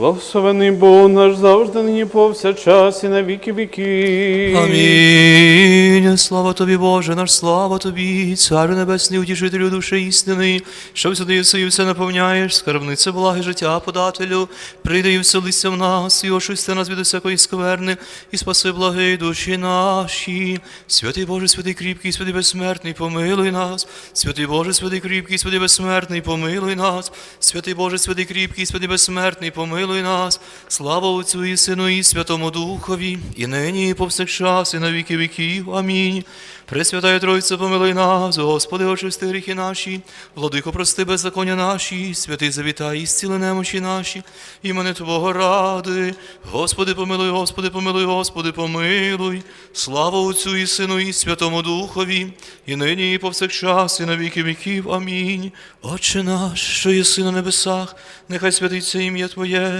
Благословений Бог наш завжди нині повсякчас і на віки віки. Амінь. Слава тобі, Боже, наш слава тобі, Царю Небесний, утішителю душі істини, що всюди і все наповняєш, скарбниця благи життя подателю, прийди і вселися в нас, і очисти нас від усякої скверни, і спаси благи душі наші. Святий Боже, святий кріпкий, святий безсмертний, помилуй нас. Святий Боже, святий кріпкий, святий безсмертний, помилуй нас. Святий Боже, святий кріпкий, святий безсмертний, помилуй нас. Слава Отцю і Сину, і Святому Духові, і нині, і повсякчас, і на віки віків. Амінь. Пресвятая Тройця, помилуй нас, Господи, очисти гріхи наші, владико, прости беззаконня наші, святий завітай, і зціли немочі наші, імени Твого ради. Господи, помилуй, Господи, помилуй, Господи, помилуй. Слава Отцю і Сину, і Святому Духові, і нині, і повсякчас, і на віки віків. Амінь. Отче наш, що єси на небесах, нехай святиться ім'я Твоє,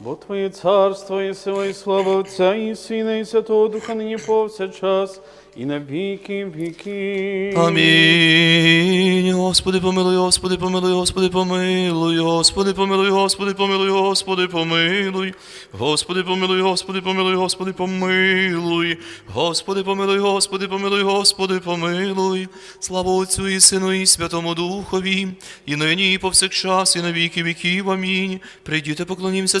Бо Твоє царство і сила, і слава Отця, і Сина, і Святого Духа нині повсякчас, і на віки віки. Амінь. Господи, помилуй, Господи, помилуй, Господи, помилуй, Господи, помилуй, Господи, помилуй, Господи, помилуй. Господи, помилуй, Господи, помилуй, Господи, помилуй. Господи, помилуй, Господи, помилуй, Господи, помилуй. Слава Отцю і Сину, і Святому Духові, і нині, і повсякчас, і на віки віків. Амінь. Прийдіте, поклонімося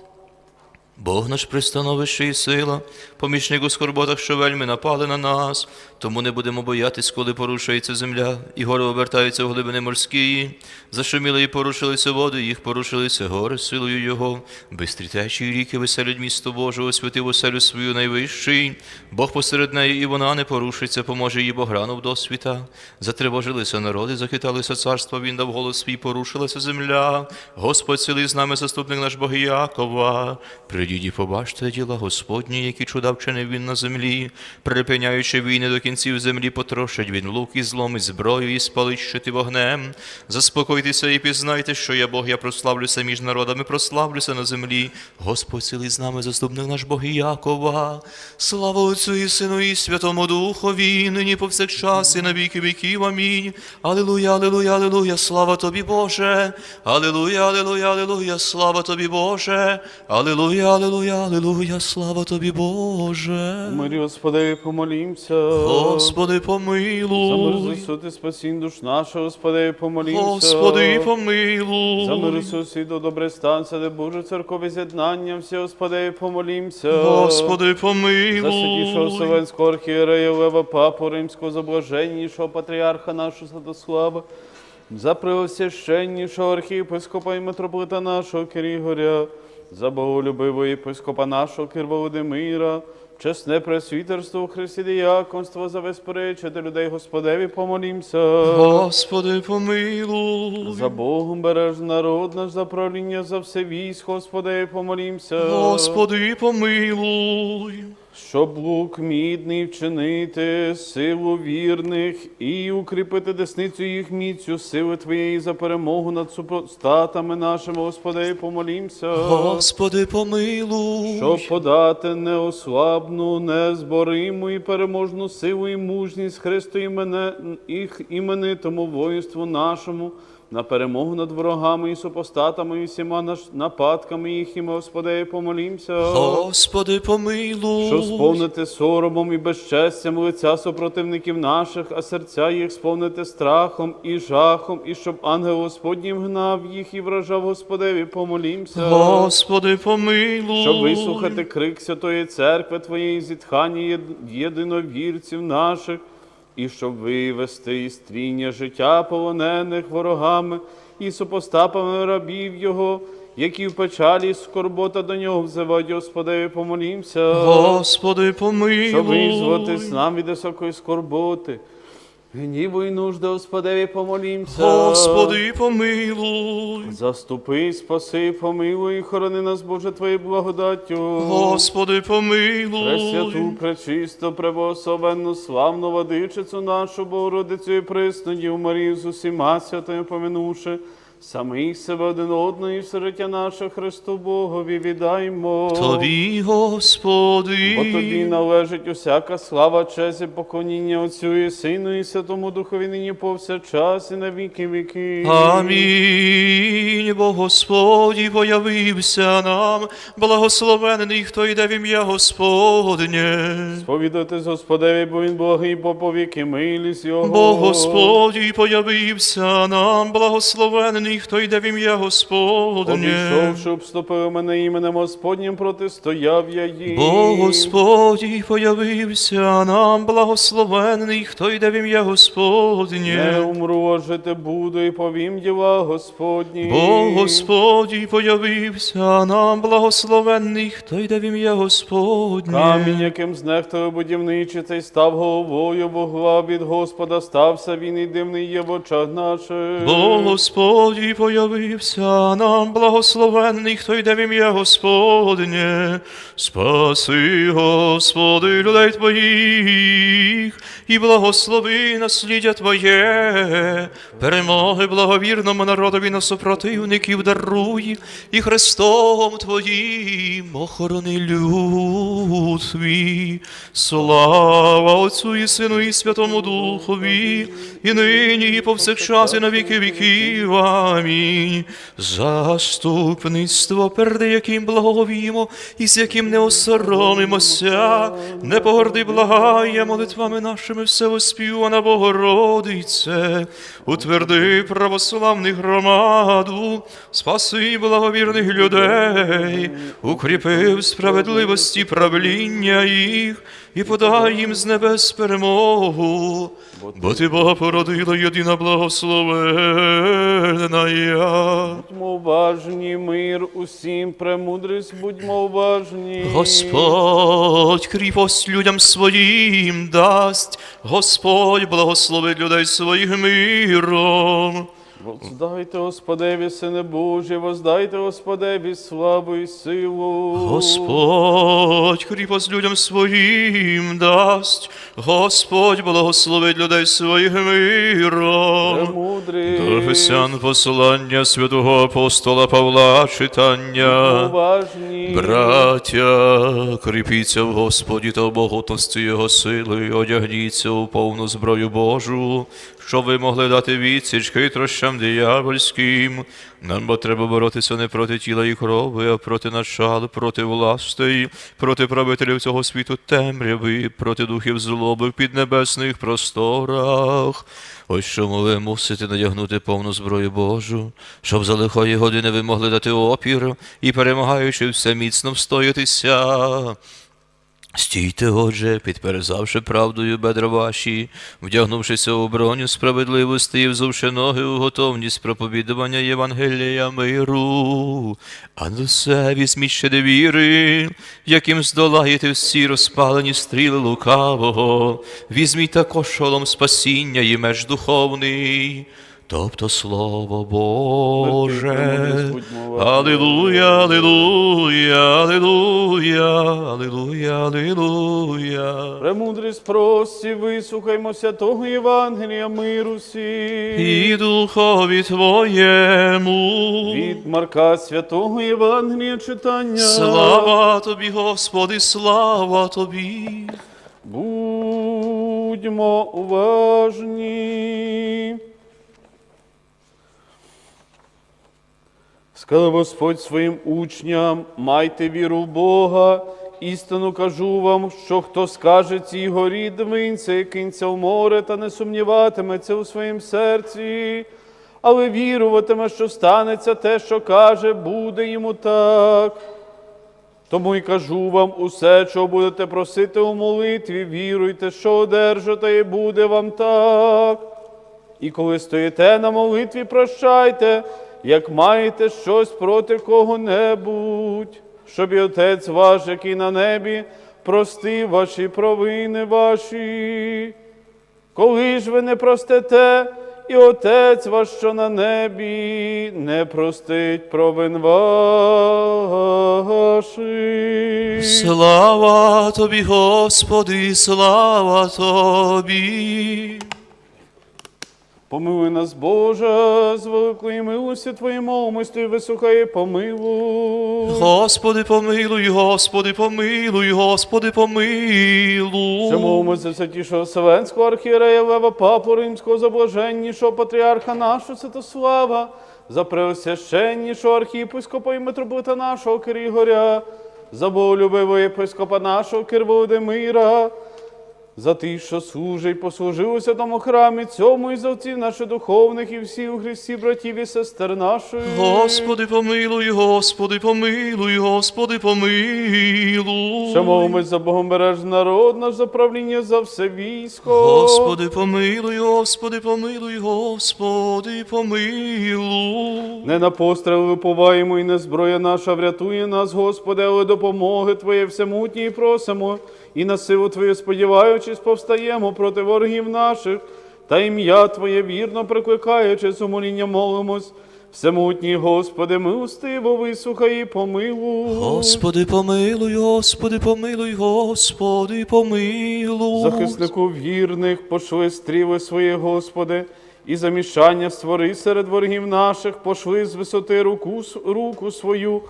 Бог наш пристановище і сила, помічник у скорботах, що вельми напали на нас, тому не будемо боятись, коли порушується земля, і гори обертаються в глибини морські. Зашуміли і порушилися води, їх порушилися гори силою Його. Бистрі течії ріки веселять місто Боже, освятив оселю свою найвищий. Бог посеред неї, і вона не порушиться, поможе їй Бог ранув до світа. Затривожилися народи, захиталися царства, він дав голос свій, порушилася земля. Господь цілий з нами, заступник наш Бог Якова. Придіть і побачте діла Господні, які чуда вчинив він на землі, припиняючи війни до кінців землі, потрошить він лук і злом, і зброю, і спалить вогнем. Заспокойтеся і пізнайте, що я Бог, я прославлюся між народами, прославлюся на землі. Господь цілий з нами, заступник наш Бог Якова. Слава Отцю і Сину, і Святому Духові, нині повсякчас, і на віки віків. Амінь. Алілуя, алілуя, алілуя, слава тобі, Боже. Алілуя, алілуя, алілуя, слава тобі, Боже. Алілуя, алілуя, алілуя, слава тобі, Боже. Мирі, Господи, помолімся. Господи, За помилуй. мир суд і спасінь душ наша, Господи, помолімся. Господи, За мир помилуй. сусіду, добре станця, де Боже церкові з'єднання, всі, Господи, помолімся. Господи, За святішого помилуй. Вселенського архієрея Лева, Папу Римського, за блаженнішого патріарха нашого Святослава, за преосвященнішого архієпископа і митрополита нашого Кирігоря, за боголюбивого єпископа нашого Кир Володимира, чесне пресвітерство у Христі діяконство, за безперечити людей Господеві помолімся. Господи, помилуй. За Богом береж народ наш, за правління, за все військо, Господи, помолімся. Господи, помилуй. Щоб лук мідний вчинити, силу вірних і укріпити десницю їх міцю, сили Твоєї за перемогу над супостатами нашими, Господи, помолімся. Господи, помилуй. Щоб подати неослабну, незбориму і переможну силу і мужність Христу імене, їх іменитому воїнству нашому, на перемогу над ворогами і супостатами, і всіма наш нападками їхніми, Господи, помолімся. Господи, помилуй. Щоб сповнити соромом і безчестям лиця супротивників наших, а серця їх сповнити страхом і жахом, і щоб ангел Господній гнав їх і вражав Господеві, помолімся. Господи, помилуй. Щоб вислухати крик Святої Церкви Твоєї зітхання єдиновірців наших, і щоб вивести із тріння життя полонених ворогами і супостапами рабів Його, які в печалі і скорбота до нього взивають, Господи, помолімся. Господи, помилуй. Щоб визвати з нами від високої скорботи Гніву нужда, Господеві, помолімся. Господи, помилуй. Заступи, спаси, помилуй, і хорони нас, Боже, Твоєю благодаттю. Господи, помилуй. Пресвяту, пречисто, пребоособенну, славну водичицю нашу, Богородицю і присною, Марію з усіма святими поминувши, самих себе один одного і все життя наше Христу Богові віддаймо. Тобі, Господи. Бо тобі належить усяка слава, честь і поклоніння Отцю і Сину, і Святому Духові нині повсякчас і на віки віки. Амінь. Бо Господь появився нам, благословений, хто йде в ім'я Господнє. Сповідати Господеві, бо він благий, бо повіки милість його. Бо Господь появився нам, благословений, хто йде в ім'я Господнє. Обійшовши, обступили мене іменем Господнім, протистояв я їм. Бо Господь появився нам, благословений, хто йде в ім'я Не умру, а жити буду, і повім діла Господні. Бо Господь появився нам, благословений, хто йде в ім'я Господнє. Камінь, яким знехтили будівничі, цей став головою Богла від Господа, стався він і дивний є в очах наших. Бо Господь появився нам, благословений, хто йде в ім'я Господнє. Спаси, Господи, людей Твоїх, і благослови насліддя Твоє, перемоги благовірному народові на супротивників даруй, і Христом Твоїм охорони люд Твій. Слава Отцю і Сину і Святому Духові, і нині, і повсякчас, і на віки віків. Амінь. Заступництво, перед яким благовімо, і з яким не осоромимося, не погорди благає молитвами нашими всеоспівана Богородице, утверди православних громаду, спаси благовірних людей, укріпи в справедливості правління їх і подай їм з небес перемогу, бо ти Бога породила єдина благословена. я. Будьмо уважні, мир усім, премудрість, будьмо уважні. Господь кріпость людям своїм дасть, Господь благословить людей своїх миром. Воздайте Господеві, Сине Божий, воздайте Господеві славу і силу. Господь кріпость людям своїм дасть, Господь благословить людей своїх миром. Премудрість, До Ефесян послання святого апостола Павла читання. уважні. Браття, кріпіться в Господі та в могутності Його сили, одягніться у повну зброю Божу, щоб ви могли дати відсіч хитрощам диявольським. Нам бо треба боротися не проти тіла і крови, а проти начал, проти властей, проти правителів цього світу темряви, проти духів злоби в піднебесних просторах. Ось чому ви мусите надягнути повну зброю Божу, щоб за лихої години ви могли дати опір і, перемагаючи все міцно встоятися. Стійте, отже, підперезавши правдою бедра ваші, вдягнувшися у броню справедливості і взувши ноги у готовність проповідування Євангелія миру, а до себе візьміть ще віри, яким здолаєте всі розпалені стріли лукавого, візьміть також шолом спасіння і меч духовний. Тобто Слово Боже. Алілуя, алілуя, алілуя, алілуя, алілуя. Премудрість прості, вислухаймося того Євангелія миру всім. І духові Твоєму. Від Марка Святого Євангелія читання. Слава Тобі, Господи, слава Тобі. Будьмо уважні. Сказав Господь своїм учням, майте віру в Бога. Істину кажу вам, що хто скаже цій горі, двинься і в море, та не сумніватиметься у своїм серці, але віруватиме, що станеться те, що каже, буде йому так. Тому й кажу вам усе, що будете просити у молитві, віруйте, що одержите, і буде вам так. І коли стоїте на молитві, прощайте, як маєте щось проти кого-небудь, щоб і Отець ваш, який на небі, простив ваші провини ваші. Коли ж ви не простите, і Отець ваш, що на небі, не простить провин ваших. Слава тобі, Господи, слава тобі. Помилуй нас, Боже, з великої милості Твоєї молимості висухай помилуй. Господи, помилуй, Господи, помилуй, Господи, помилуй. Що молимося святішого Вселенського архієрея Лева Папу Римського заблаженнішого патріарха нашого Святослава, за преосвященнішого архієпископа і митрополита нашого Киригоря, за боголюбивого єпископа нашого Кир Володимира, за тих, що служить, послужив у святому храмі цьому і за отців наших духовних і всіх у Христі, братів і сестер нашої. Господи, помилуй, Господи, помилуй, Господи, помилуй. Що молимось за Богомбережний народ наш, за правління за все військо. Господи, помилуй, Господи, помилуй, Господи, помилуй. Не на постріли уповаємо і не зброя наша врятує нас, Господи, але допомоги Твоє всемутній просимо, і на силу Твою сподіваючись, повстаємо проти ворогів наших, та ім'я Твоє вірно прикликаючи, сумоління молимось. Всемутній Господи, милостиво вислухай і помилуй. Господи, помилуй, Господи, помилуй, Господи, помилуй. Захиснику вірних, пошли стріли свої, Господи, і замішання створи серед ворогів наших, пошли з висоти руку, руку свою,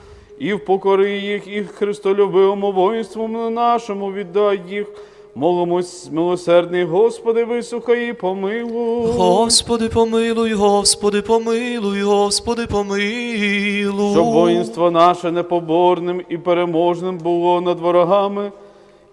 і впокори їх, і Христолюбивому воїнству нашому віддай їх. Молимось, милосердний Господи, вислухай і помилуй. Господи, помилуй, Господи, помилуй, Господи, помилуй. Щоб воїнство наше непоборним і переможним було над ворогами,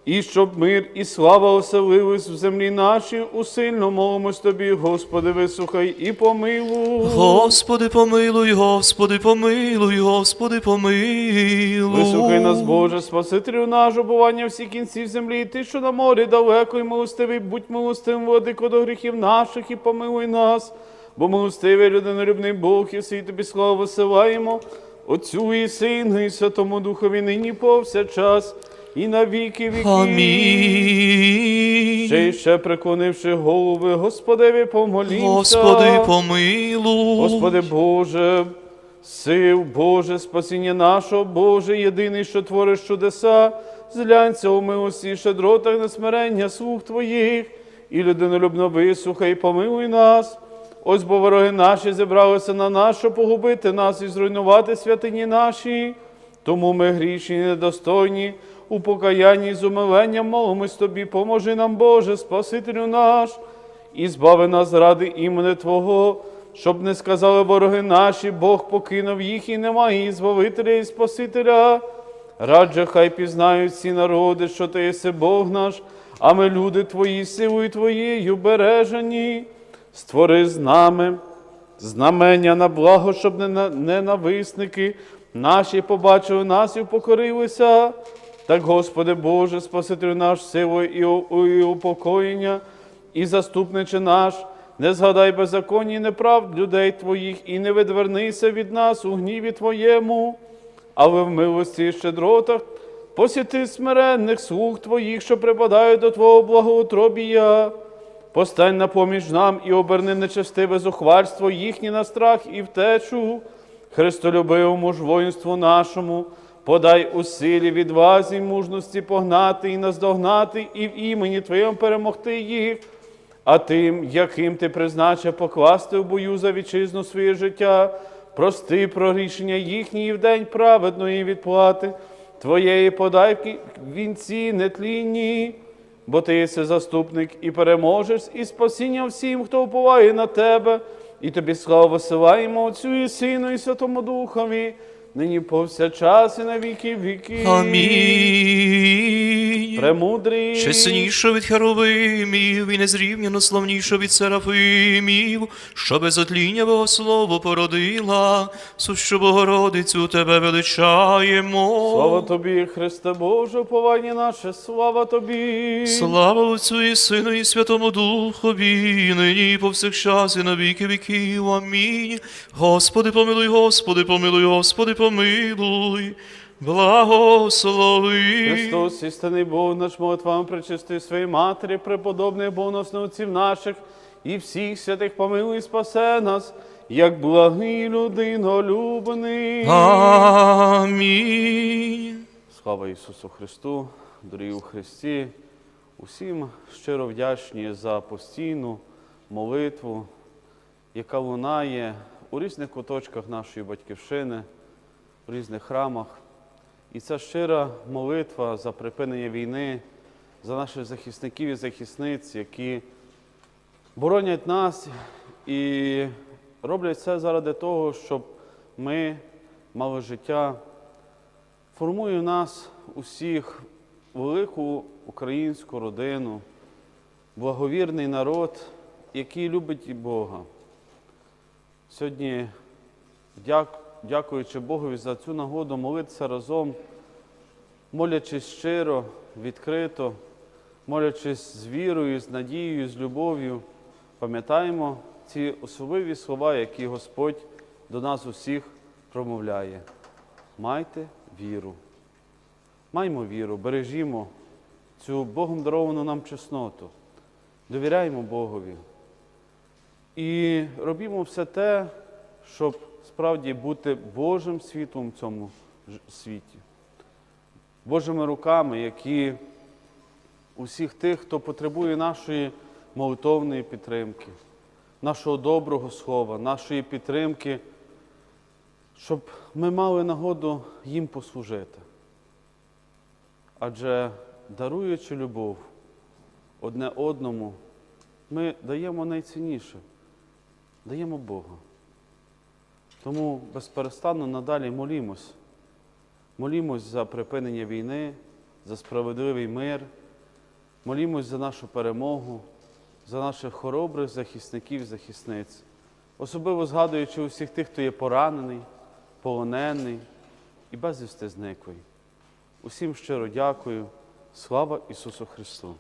і щоб мир і слава оселились в землі нашій, усильно молимось Тобі, Господи, вислухай і помилуй. Господи, помилуй, Господи, помилуй, Господи, помилуй. Вислухай нас, Боже, Спасителю наш, обування всі кінців землі, і ти, що на морі далеко і милостивий, будь милостивим, владико до гріхів наших, і помилуй нас, бо милостивий людинолюбний Бог, і всі тобі славу висилаємо, Отцю і Сину, і Святому Духові нині повсякчас, і на віки віки. Амінь. Ще й ще преклонивши голови, Господеві помолімся. Господи, помилуй. Господи Боже, сил Боже, спасіння нашого, Боже, єдиний, що твориш чудеса, зглянься у милості, щедротах на смирення слуг Твоїх, і людинолюбно вислухай, помилуй нас. Ось бо вороги наші зібралися на нас, щоб погубити нас і зруйнувати святині наші. Тому ми грішні і недостойні, у покаянні з умиленням молимось Тобі, поможи нам, Боже, Спасителю наш, і збави нас ради імени Твого, щоб не сказали вороги наші, Бог покинув їх і немає і збавителя і Спасителя. Радже хай пізнають всі народи, що ти єси Бог наш, а ми люди Твої, силою Твоєю бережені. Створи з нами знамення на благо, щоб ненависники наші побачили нас і покорилися. Так, Господи Боже, Спасителю наш, силою і, упокоєння, і заступниче наш, не згадай беззаконні і неправд людей Твоїх, і не відвернися від нас у гніві Твоєму, але в милості і щедротах посіти смиренних слуг Твоїх, що припадають до Твого благоутробія. Постань на поміж нам і оберни нечестиве зухвальство їхнє на страх і втечу, Христолюбивому ж воїнству нашому, подай у силі відвазі й мужності погнати і наздогнати, і в імені Твоєму перемогти їх, а тим, яким ти призначив покласти в бою за вітчизну своє життя, прости про рішення їхні в день праведної відплати, Твоєї подай в вінці нетлінні бо ти єси заступник і переможеш, і спасіння всім, хто уповає на тебе, і тобі славу висилаємо Отцю і Сину, і Святому Духові, нині повсякчас і на віки віки. Амінь. Премудрий. Ще сильніше від херовимів і незрівняно славніше від серафимів, що без отління Богослово породила, сущу Богородицю тебе величаємо. Слава тобі, Христе Боже, уповання наше, слава тобі. Слава Отцю і Сину і Святому Духові, і нині і повсякчас і на віки віків. Амінь. Господи, помилуй, Господи, помилуй, Господи, помилуй. Благослови. Христос, істинний Бог наш молитвами причистої своєї матері, преподобних богоносних отців наших і всіх святих помилуй спасе нас, як благий людинолюбний. Амінь. Слава Ісусу Христу, дорогі у Христі, усім щиро вдячні за постійну молитву, яка лунає у різних куточках нашої батьківщини, у різних храмах. І ця щира молитва за припинення війни, за наших захисників і захисниць, які боронять нас і роблять це заради того, щоб ми мали життя формує в нас усіх велику українську родину, благовірний народ, який любить і Бога. Сьогодні, дяк- дякуючи Богові за цю нагоду, молитися разом, молячись щиро, відкрито, молячись з вірою, з надією, з любов'ю, пам'ятаємо ці особливі слова, які Господь до нас усіх промовляє. Майте віру. Маймо віру, бережімо цю Богом даровану нам чесноту. Довіряємо Богові. І робімо все те, щоб справді бути Божим світлом в цьому світі. Божими руками, які усіх тих, хто потребує нашої молитовної підтримки, нашого доброго слова, нашої підтримки щоб ми мали нагоду їм послужити. Адже даруючи любов одне одному, ми даємо найцінніше, даємо Бога. Тому безперестанно надалі молімось. Молімось за припинення війни, за справедливий мир, молімось за нашу перемогу, за наших хоробрих захисників захисниць, особливо згадуючи усіх тих, хто є поранений, полонений і безвісти зниклий. Усім щиро дякую. Слава Ісусу Христу!